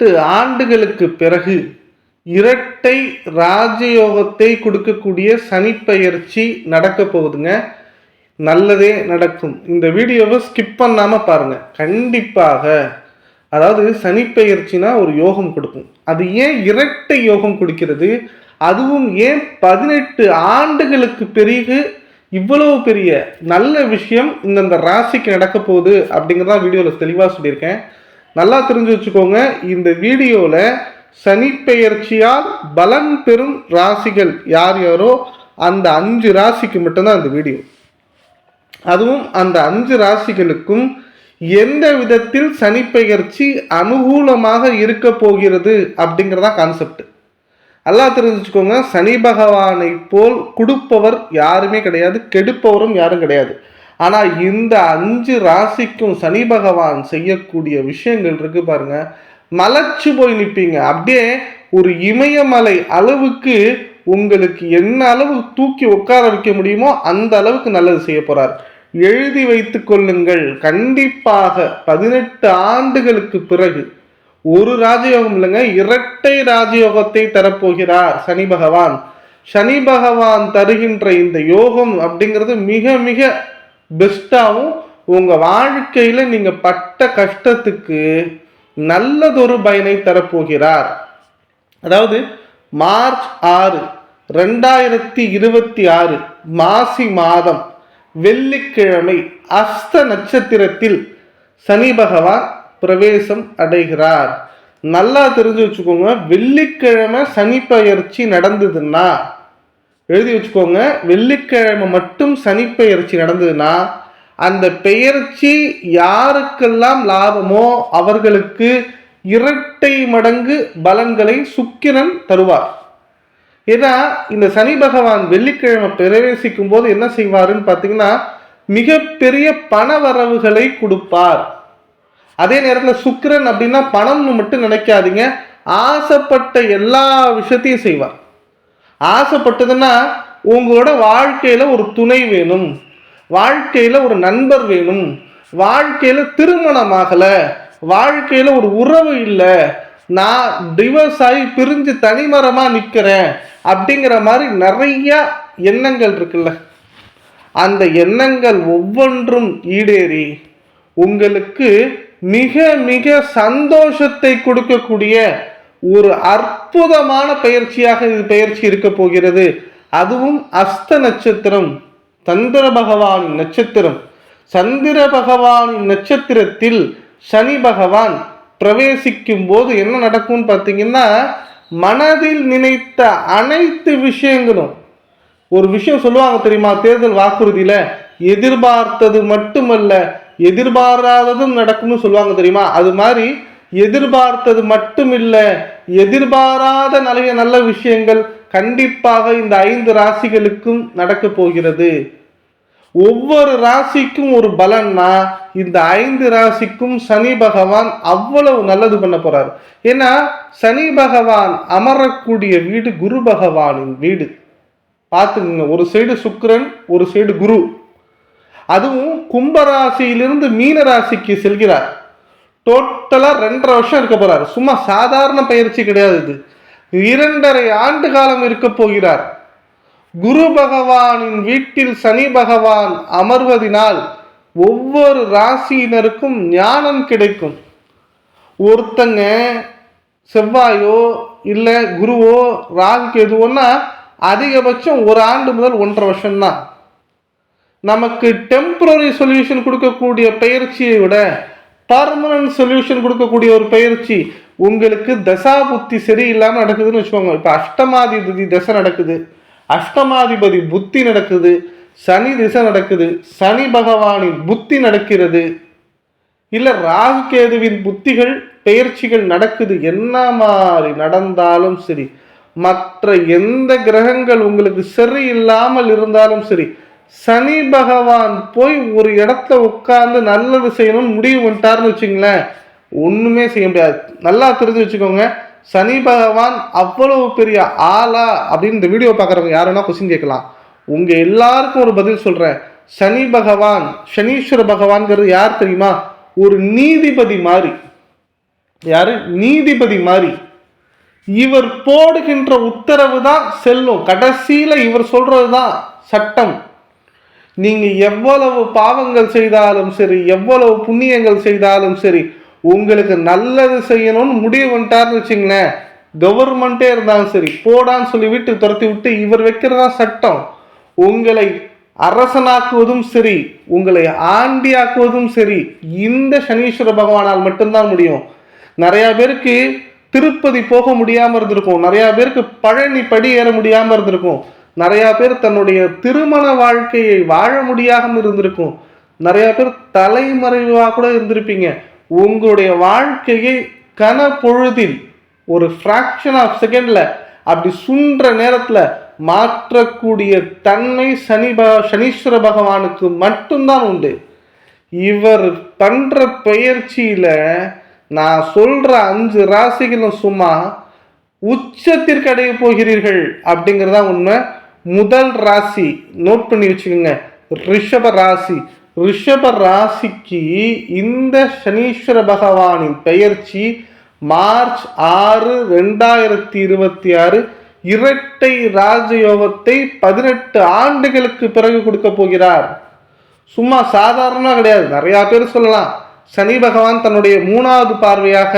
எட்டு ஆண்டுகளுக்கு பிறகு இரட்டை ராஜயோகத்தை கொடுக்கக்கூடிய சனிப்பெயர்ச்சி நடக்க போகுதுங்க. நல்லதே நடக்கும். இந்த வீடியோவை ஸ்கிப் பண்ணாமல் பாருங்க. கண்டிப்பாக. அதாவது சனிப்பெயர்ச்சினா ஒரு யோகம் கொடுக்கும். அது ஏன் இரட்டை யோகம் கொடுக்கிறது? அதுவும் ஏன் பதினெட்டு ஆண்டுகளுக்கு பிறகு இவ்வளவு பெரிய நல்ல விஷயம் இந்தந்த ராசிக்கு நடக்க போகுது அப்படிங்கிறதான் வீடியோவில் தெளிவாக சொல்லியிருக்கேன். நல்லா தெரிஞ்சு வச்சுக்கோங்க இந்த வீடியோவில் சனிப்பெயர்ச்சியால் பலன் பெறும் ராசிகள் யார் யாரோ அந்த அஞ்சு ராசிக்கு மட்டும்தான் அந்த வீடியோ. அதுவும் அந்த அஞ்சு ராசிகளுக்கும் எந்த விதத்தில் சனிப்பெயர்ச்சி அனுகூலமாக இருக்க போகிறது அப்படிங்கிறதா கான்செப்ட் நல்லா தெரிஞ்சுக்கோங்க சனி பகவானை போல் கொடுப்பவர் யாருமே கிடையாது கெடுப்பவரும் யாரும் கிடையாது. ஆனால் இந்த அஞ்சு ராசிக்கும் சனி பகவான் செய்யக்கூடிய விஷயங்கள் இருக்கு பாருங்க. மலைச்சு போய் நிற்பீங்க அப்படியே ஒரு இமயமலை அளவுக்கு உங்களுக்கு என்ன அளவு தூக்கி உட்கார வைக்க முடியுமோ அந்த அளவுக்கு நல்லது செய்ய போறார். எழுதி வைத்து கொள்ளுங்கள். கண்டிப்பாக பதினெட்டு ஆண்டுகளுக்கு பிறகு ஒரு ராஜயோகம் இல்லைங்க இரட்டை ராஜயோகத்தை தரப்போகிறார் சனி பகவான். சனி பகவான் தருகின்ற இந்த யோகம் அப்படிங்கிறது மிக மிக பெஸ்ட்டாகவும் உங்கள் வாழ்க்கையில் நீங்கள் பட்ட கஷ்டத்துக்கு நல்லதொரு பயனை தரப்போகிறார். அதாவது மார்ச் ஆறு ரெண்டாயிரத்தி இருபத்தி ஆறு மாசி மாதம் வெள்ளிக்கிழமை அஸ்த நட்சத்திரத்தில் சனி பகவான் பிரவேசம் அடைகிறார். நல்லா தெரிஞ்சு வச்சுக்கோங்க வெள்ளிக்கிழமை சனி பயிற்சி நடந்ததுன்னா எழுதி வச்சுக்கோங்க. வெள்ளிக்கிழமை மட்டும் சனி பெயர்ச்சி நடந்ததுன்னா அந்த பெயர்ச்சி யாருக்கெல்லாம் லாபமோ அவர்களுக்கு இரட்டை மடங்கு பலன்களை சுக்கிரன் தருவார். ஏன்னா இந்த சனி பகவான் வெள்ளிக்கிழமை பிரவேசிக்கும் போது என்ன செய்வாருன்னு பார்த்தீங்கன்னா மிகப்பெரிய பண வரவுகளை கொடுப்பார். அதே நேரத்தில் சுக்கிரன் அப்படின்னா பணம்னு மட்டும் நினைக்காதீங்க. ஆசைப்பட்ட எல்லா விஷயத்தையும் செய்வார். ஆசைப்பட்டதுன்னா உங்களோட வாழ்க்கையில் ஒரு துணை வேணும். வாழ்க்கையில் ஒரு நண்பர் வேணும். வாழ்க்கையில் திருமணமாகலை வாழ்க்கையில் ஒரு உறவு இல்லை. நான் டிவோர்ஸ் ஆகி பிரிஞ்சு தனிமரமாக நிற்கிறேன் அப்படிங்கிற மாதிரி நிறையா எண்ணங்கள் இருக்குல்ல. அந்த எண்ணங்கள் ஒவ்வொன்றும் ஈடேறி உங்களுக்கு மிக மிக சந்தோஷத்தை கொடுக்கக்கூடிய ஒரு அற்புதமான பயிற்சியாக இது பயிற்சி இருக்க போகிறது. அதுவும் அஸ்த நட்சத்திரம். சந்திர பகவானின் நட்சத்திரம். சந்திர பகவானின் நட்சத்திரத்தில் சனி பகவான் பிரவேசிக்கும் போது என்ன நடக்கும்னு பார்த்தீங்கன்னா மனதில் நினைத்த அனைத்து விஷயங்களும் ஒரு விஷயம் சொல்லுவாங்க தெரியுமா தேர்தல் வாக்குறுதியில் எதிர்பார்த்தது மட்டுமல்ல எதிர்பாராததும் நடக்கும்னு சொல்லுவாங்க தெரியுமா? அது மாதிரி எதிர்பார்த்தது மட்டும் இல்லை எதிர்பாராத நிறைய நல்ல விஷயங்கள் கண்டிப்பாக இந்த ஐந்து ராசிகளுக்கும் நடக்க போகிறது. ஒவ்வொரு ராசிக்கும் ஒரு பலன்னா இந்த ஐந்து ராசிக்கும் சனி பகவான் அவ்வளவு நல்லது பண்ண போறார். ஏன்னா சனி பகவான் அமரக்கூடிய வீடு குரு பகவானின் வீடு. பார்த்துக்குங்க ஒரு சைடு சுக்கரன் ஒரு சைடு குரு. அதுவும் கும்பராசியிலிருந்து மீன ராசிக்கு செல்கிறார். டோட்டலாக ரெண்டரை வருஷம் இருக்க போகிறார் சும்மா சாதாரண பயிற்சி கிடையாது இது. இரண்டரை ஆண்டு காலம் இருக்க போகிறார். குரு பகவானின் வீட்டில் சனி பகவான் அமர்வதினால் ஒவ்வொரு ராசியினருக்கும் ஞானம் கிடைக்கும். ஒருத்தங்க செவ்வாயோ இல்லை குருவோ ராகுக்கு எதுவோன்னா அதிகபட்சம் ஒரு ஆண்டு முதல் ஒன்றரை வருஷம்தான். நமக்கு டெம்பரரி சொல்யூஷன் கொடுக்கக்கூடிய பயிற்சியை விட பர்மனன்ட் சொல்யூஷன் கொடுக்கக்கூடிய ஒரு பயிற்சி உங்களுக்கு தசா புத்தி சரியில்லாமல் நடக்குதுன்னு வச்சுக்கோங்க. இப்போ அஷ்டமாதிபதி தசை நடக்குது. அஷ்டமாதிபதி புத்தி நடக்குது. சனி திசை நடக்குது. சனி பகவானின் புத்தி நடக்கிறது. இல்லை ராகு கேதுவின் புத்திகள் பெயர்ச்சிகள் நடக்குது. என்ன மாதிரி நடந்தாலும் சரி மற்ற எந்த கிரகங்கள் உங்களுக்கு சரியில்லாமல் இருந்தாலும் சரி சனி பகவான் போய் ஒரு இடத்துல உட்கார்ந்து நல்லது செய்யணும்னு முடிவு பண்ணிட்டாருன்னு வச்சுங்களேன் ஒன்றுமே செய்ய முடியாது. நல்லா தெரிஞ்சு வச்சுக்கோங்க சனி பகவான் அவ்வளவு பெரிய ஆளா அப்படின்னு இந்த வீடியோ பார்க்குறவங்க யாருன்னா கொஸ்டின் கேட்கலாம். உங்கள் எல்லாருக்கும் ஒரு பதில் சொல்கிறேன் சனி பகவான் சனீஸ்வர பகவான்கிறது யார் தெரியுமா? ஒரு நீதிபதி மாதிரி. யார்? நீதிபதி மாதிரி. இவர் போடுகின்ற உத்தரவு தான் செல்லும். கடைசியில் இவர் சொல்கிறது தான் சட்டம். நீங்கள் எவ்வளவு பாவங்கள் செய்தாலும் சரி எவ்வளவு புண்ணியங்கள் செய்தாலும் சரி உங்களுக்கு நல்லது செய்யணும்னு முடிவு பண்ணிட்டாருன்னு வச்சுங்களேன். கவர்மெண்ட்டே இருந்தாலும் சரி போடான்னு சொல்லி விட்டு துரத்தி விட்டு இவர் வைக்கிறதா சட்டம். உங்களை அரசனாக்குவதும் சரி உங்களை ஆண்டியாக்குவதும் சரி இந்த சனீஸ்வர பகவானால் மட்டும்தான் முடியும். நிறையா பேருக்கு திருப்பதி போக முடியாமல் இருந்திருக்கும். நிறையா பேருக்கு பழனி படி ஏற முடியாமல் இருந்திருக்கும். நிறையா பேர் தன்னுடைய திருமண வாழ்க்கையை வாழ முடியாமல் இருந்திருக்கும். நிறையா பேர் தலைமறைவாக கூட இருந்திருப்பீங்க. உங்களுடைய வாழ்க்கையை கன பொழுதில் ஒரு ஃப்ராக்ஷன் ஆஃப் செகண்டில் அப்படி சுன்ற நேரத்தில் மாற்றக்கூடிய தன்மை சனி ப சனீஸ்வர பகவானுக்கு மட்டும்தான் உண்டு. இவர் பண்ணுற பயிற்சியில் நான் சொல்கிற அஞ்சு ராசிகளும் சும்மா உச்சத்திற்கு அடைய போகிறீர்கள் அப்படிங்கிறதா உண்மை. முதல் ராசி நோட் பண்ணி வச்சுக்கோங்க. ரிஷப ராசி. ரிஷப ராசிக்கு இந்த சனீஸ்வர பகவானின் பெயர்ச்சி மார்ச் ஆறு ரெண்டாயிரத்தி இருபத்தி ஆறு. இரட்டை ராஜயோகத்தை பதினெட்டு ஆண்டுகளுக்கு பிறகு கொடுக்க போகிறார். சும்மா சாதாரணமாக கிடையாது. நிறையா பேர் சொல்லலாம். சனி பகவான் தன்னுடைய மூணாவது பார்வையாக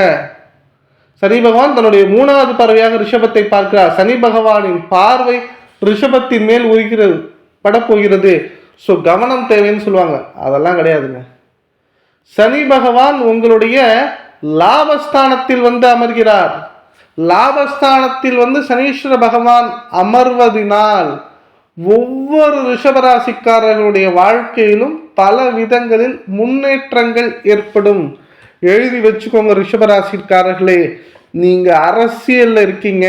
சனி பகவான் தன்னுடைய மூணாவது பார்வையாக ரிஷபத்தை பார்க்கிறார். சனி பகவானின் பார்வை ரிஷபத்தின் மேல் உரிக்கிறது படப்போகிறது. ஸோ கவனம் தேவைன்னு சொல்லுவாங்க. அதெல்லாம் கிடையாதுங்க. சனி பகவான் உங்களுடைய லாபஸ்தானத்தில் வந்து அமர்கிறார். லாபஸ்தானத்தில் வந்து சனீஸ்வர பகவான் அமர்வதினால் ஒவ்வொரு ரிஷபராசிக்காரர்களுடைய வாழ்க்கையிலும் பல விதங்களில் முன்னேற்றங்கள் ஏற்படும். எழுதி வச்சுக்கோங்க ரிஷபராசிக்காரர்களே. நீங்கள் அரசியலில் இருக்கீங்க.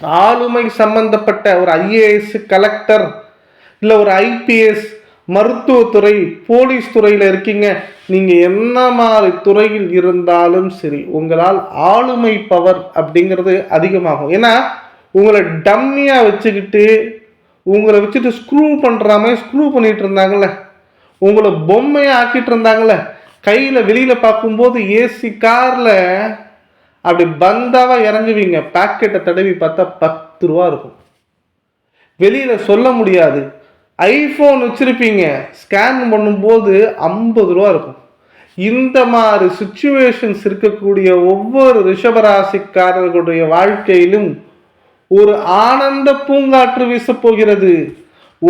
ஆளுமை சம்பந்தப்பட்ட ஒரு ஐஏஎஸ் கலெக்டர் இல்லை ஒரு ஐபிஎஸ் மருத்துவத்துறை போலீஸ் துறையில் இருக்கீங்க. நீங்கள் என்ன மாதிரி துறையில் இருந்தாலும் சரி உங்களால் ஆளுமை பவர் அப்படிங்கிறது அதிகமாகும். ஏன்னா உங்களை டம்மியாக வச்சுக்கிட்டு உங்களை வச்சுட்டு ஸ்க்ரூ பண்ணுற மாதிரி ஸ்க்ரூ பண்ணிட்டு இருந்தாங்கல்ல. உங்களை பொம்மையாக ஆக்கிட்டு இருந்தாங்கல்ல. கையில் வெளியில் பார்க்கும்போது ஏசி காரில் அப்படி பந்தாவாக இறங்குவீங்க. பேக்கெட்டை தடவி பார்த்தா பத்து ரூபா இருக்கும். வெளியில் சொல்ல முடியாது. ஐஃபோன் வச்சுருப்பீங்க. ஸ்கேன் பண்ணும்போது ஐம்பது ரூபா இருக்கும். இந்த மாதிரி சுச்சுவேஷன்ஸ் இருக்கக்கூடிய ஒவ்வொரு ரிஷபராசிக்காரர்களுடைய வாழ்க்கையிலும் ஒரு ஆனந்த பூங்காற்று வீசப்போகிறது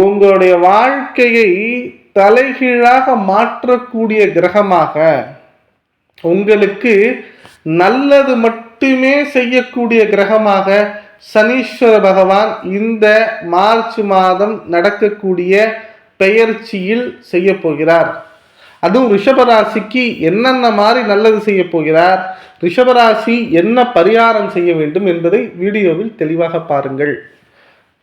உங்களுடைய வாழ்க்கையை தலைகீழாக மாற்றக்கூடிய கிரகமாக உங்களுக்கு நல்லது மட்டுமே செய்யக்கூடிய கிரகமாக சனீஸ்வர பகவான் இந்த மார்ச் மாதம் நடக்கக்கூடிய பெயர்ச்சியில் செய்ய போகிறார். அதுவும் ரிஷபராசிக்கு என்னென்ன மாதிரி நல்லது செய்ய போகிறார் ரிஷபராசி என்ன பரிகாரம் செய்ய வேண்டும் என்பதை வீடியோவில் தெளிவாக பாருங்கள்.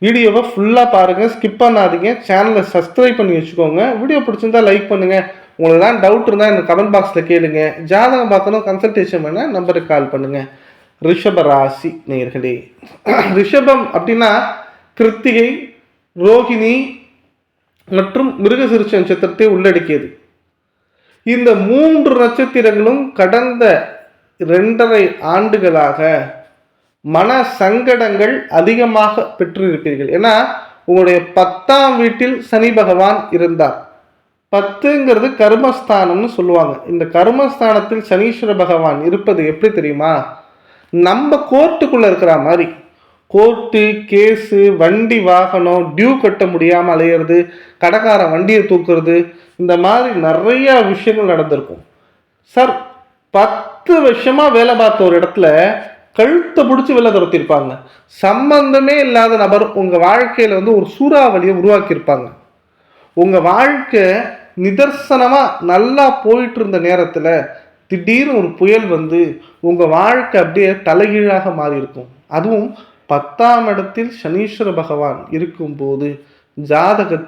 வீடியோவை ஃபுல்லாக பாருங்கள் ஸ்கிப் பண்ணாதீங்க. சேனலை சப்ஸ்கிரைப் பண்ணி வச்சுக்கோங்க. வீடியோ பிடிச்சிருந்தா லைக் பண்ணுங்கள் உங்களுக்கு தான் டவுட் இருந்தால் எனக்கு கமெண்ட் பாக்ஸில் கேளுங்க. ஜாதகம் பார்க்கணும் கன்சல்டேஷன் பண்ண நம்பருக்கு கால் பண்ணுங்கள் ரிஷப ராசி நேர்களே ரிஷபம் அப்படின்னா கிருத்திகை ரோஹிணி மற்றும் மிருகசிருஷ நட்சத்திரத்தை உள்ளடக்கியது. இந்த மூன்று நட்சத்திரங்களும் கடந்த ரெண்டரை ஆண்டுகளாக மன சங்கடங்கள் அதிகமாக பெற்றிருப்பீர்கள் ஏன்னா உங்களுடைய பத்தாம் வீட்டில் சனி பகவான் இருந்தார். பத்துங்கிறது கர்மஸ்தானம்னு சொல்லுவாங்க. இந்த கர்மஸ்தானத்தில் சனீஸ்வர பகவான் இருப்பது எப்படி தெரியுமா? நம்ம கோர்ட்டுக்குள்ளே இருக்கிற மாதிரி. கோர்ட்டு கேஸு வண்டி வாகனம் டியூ கட்ட முடியாமல் அலையிறது கடைக்காரன் வண்டியை தூக்குறது இந்த மாதிரி நிறைய விஷயங்கள் நடந்திருக்கும். சார் பத்து வருஷமாக வேலை பார்த்த ஒரு இடத்துல கழுத்தை பிடிச்சி வெளில துரத்திருப்பாங்க சம்பந்தமே இல்லாத நபர் உங்கள் வாழ்க்கையில் வந்து ஒரு சூறாவளியை உருவாக்கியிருப்பாங்க. உங்கள் வாழ்க்கை நிதர்சனமாக நல்லா போயிட்டு இருந்த நேரத்தில் திடீர்னு ஒரு புயல் வந்து உங்கள் வாழ்க்கை அப்படியே தலைகீழாக மாறி இருக்கும் அதுவும் பத்தாம் இடத்தில் சனீஸ்வர பகவான் இருக்கும்போது ஜாதகத்தில்